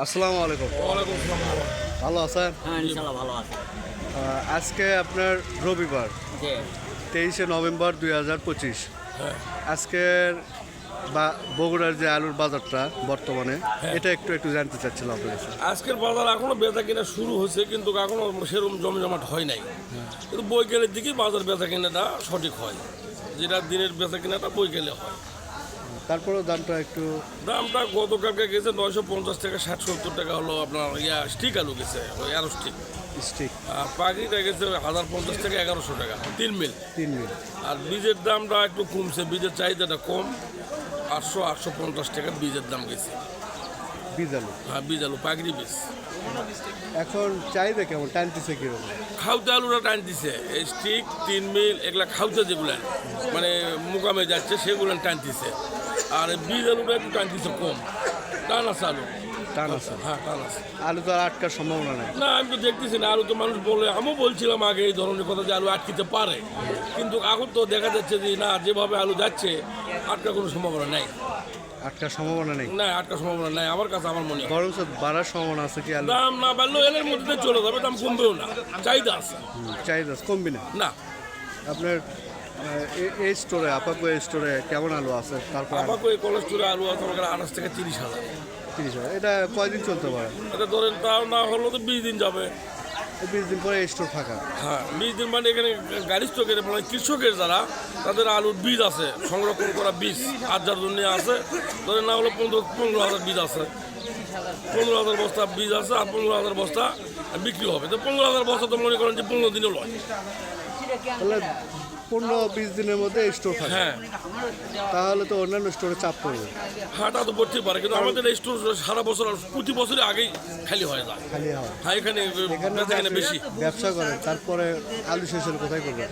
আসসালামু আলাইকুম। ওয়ালাইকুম আসসালাম। ভালো আছেন? হ্যাঁ ইনশাল্লাহ ভালো আছে। আজকে আপনার রবিবার তেইশে নভেম্বর দুই হাজার পঁচিশ। হ্যাঁ। আজকের বা বগুড়ার যে আলুর বাজারটা বর্তমানে এটা একটু একটু জানতে চাচ্ছিলাম আপনার আজকের বাজার এখনও বেচা কিনা শুরু হয়েছে কিন্তু এখনও সেরকম জমজমাট হয় নাই। কিন্তু বৈকালের দিকে বাজার বেচা কিনাটা সঠিক হয়। যেটা দিনের বেচা কিনাটা বৈকালে হয়। তারপরেও দামটা একটু দামটা গতকালকে গেছে নয়শো পঞ্চাশ টাকা ষাট সত্তর টাকা হলো আপনার ইয়া স্টিক আলু গেছে ওই এগারো স্টিক স্টিক আর পাখিটা গেছে হাজার পঞ্চাশ টাকা এগারোশো টাকা তিন মিল। তিন মিল। আর বীজের দামটা একটু কমছে বীজের চাহিদাটা কম। আটশো আটশো পঞ্চাশ টাকা বীজের দাম গেছে। বীজ আলু? হ্যাঁ বীজ আলু পাগড়ি বীজ। এখন চাহিদা কেমন? টানতেছে কীরকম? খাউতে আলুটা টান দিছে। এই স্টিক তিন মিল এগুলা খাউতে যেগুলো মানে মুকামে যাচ্ছে সেগুলো টান দিছে। আর বীজ আলুটা একটু টান দিছে কম। টান আছে আলু। টান আছে? হ্যাঁ টান আছে। আলু তো আর আটকার সম্ভাবনা নেই। না আমি তো দেখতেছি না আলু তো মানুষ বলে আমিও বলছিলাম আগে এই ধরনের কথা যে আলু আটকিতে পারে। কিন্তু এখন তো দেখা যাচ্ছে যে না যেভাবে আলু যাচ্ছে আটকার কোনো সম্ভাবনা নাই। আটকার সম্ভাবনা নেই? না আটকার সম্ভাবনা নাই। আমার কাছে আমার মনে হয়। বরঞ্চ বাড়ার সম্ভাবনা আছে কি আলু দাম না বাড়লেও এর মধ্যে চলে যাবে দাম কমবেও না। চাহিদা আছে। চাহিদা কমবি না? না। আপনার এই স্টোরে আপাকো এই স্টোরে কেমন আলু আছে? তারপর আমাকে এই কোলেস্টোরে আলু আছে আমার আঠাশ থেকে তিরিশ হাজার। তিরিশ হাজার। এটা কয়দিন চলতে পারে? এটা ধরেন তাও না হলেও তো বিশ দিন যাবে। বিশ দিন পরে স্টোর ফাঁকা। হ্যাঁ বিশ দিন মানে এখানে গাড়ি স্টোকের মানে কৃষকের যারা তাদের আলুর বীজ আছে সংরক্ষণ করা বীজ আর যার জন্য আছে ধরেন না হলো পনেরো পনেরো হাজার বীজ আছে। পনেরো হাজার বস্তা বীজ আছে আর পনেরো হাজার বস্তা বিক্রি হবে। তো পনেরো হাজার বস্তা তো মনে করেন যে পনেরো দিনও লয়। পনেরো বিশ দিনের মধ্যে স্টোর ফাঁকা হ্যাঁ। তাহলে তো অন্যান্য স্টোরে চাপ পড়বে। হাঁটা তো পড়তেই পারে কিন্তু আমাদের এই স্টোর সারা বছর প্রতি বছরে আগেই খালি হয়ে যায়। খালি হাওয়া হ্যাঁ এখানে এখানে বেশি। ব্যবসা করেন তারপরে আলু শেষের কোথায় করবেন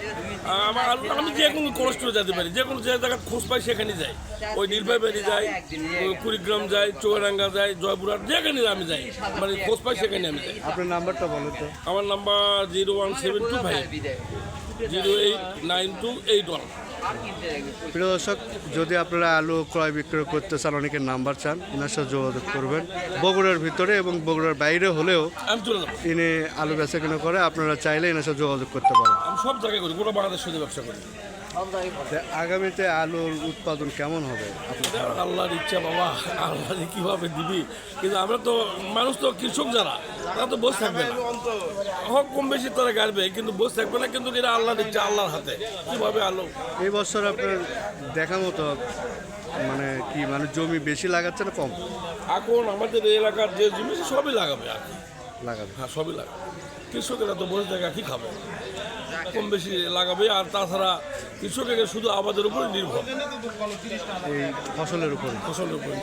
আমার আলু আমি যে কোনো কোলেস্টোরে যেতে পারি যে কোনো যে জায়গায় খোঁজ পাই সেখানে যাই। ওই নীলপাইবাড়ি যাই কুড়িগ্রাম যাই চৌরাঙ্গা যাই জয়পুরহাট যেখানে আমি যাই মানে খোঁজ পাই সেখানে আমি যাই। আপনার নাম্বারটা বলেন তো। আমার number zero one seven two five zero eight nine two এই দল। প্রিয় দর্শক যদি আপনারা আলু ক্রয় বিক্রয় করতে চান অনেকের নাম্বার চান এনার সাথে যোগাযোগ করবেন। বগুড়ার ভিতরে এবং বগুড়ার বাইরে হলেও ইনি আলু বেচা কেনা করে আপনারা চাইলে এনার সাথে যোগাযোগ করতে পারেন। আমি সব জায়গায় করি গোটা বাংলাদেশ ব্যবসা করি। আগামীতে আলুর উৎপাদন কেমন হবে? আল্লাহর ইচ্ছা বাবা আল্লাহ কীভাবে দিবি? কিন্তু আমরা তো মানুষ তো কৃষক যারা তারা তো বসে থাকবে না। হোক কম বেশি তারা গাড়বে কিন্তু বসে থাকবে না কিন্তু এটা আল্লাহর ইচ্ছা আল্লাহর হাতে। কীভাবে আলু? এই বছর আপনার দেখা মতো মানে কি মানে জমি বেশি লাগাচ্ছে না কম? এখন আমাদের এলাকার যে জিনিস সবই লাগাবে আর লাগাবে। হ্যাঁ সবই লাগাবে। কৃষকেরা তো বসে থাকে কি খাবে? কম বেশি লাগাবে আর তাছাড়া কৃষকের শুধু আমাদের উপরে নির্ভর। এই ফসলের উপরে। ফসলের উপরে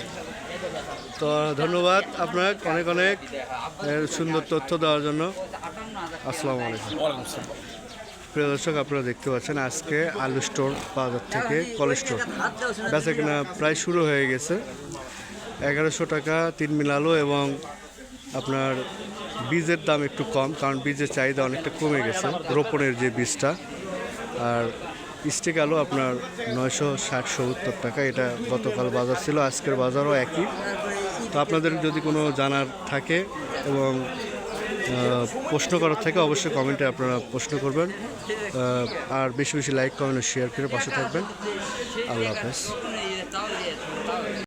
তো ধন্যবাদ আপনার অনেক অনেক সুন্দর তথ্য দেওয়ার জন্য। আসসালামু আলাইকুম। প্রিয় দর্শক আপনারা দেখতে পাচ্ছেন আজকে আলু স্টোর বাজার থেকে কল স্টোর। বেচা কিনা প্রায় শুরু হয়ে গেছে। এগারোশো টাকা তিন মিল আলু এবং আপনার বীজের দাম একটু কম কারণ বীজের চাহিদা অনেকটা কমে গেছে রোপণের যে বীজটা। আর স্টিক আলু আপনার নয়শো ষাট সত্তর টাকা। এটা গতকাল বাজার ছিল, আজকের বাজারও একই। তো আপনাদের যদি কোনো জানার থাকে এবং প্রশ্ন করার থেকে অবশ্যই কমেন্টে আপনারা প্রশ্ন করবেন। আর বেশি বেশি লাইক, কমেন্ট শেয়ার করে পাশে থাকবেন। আল্লাহ হাফেজ।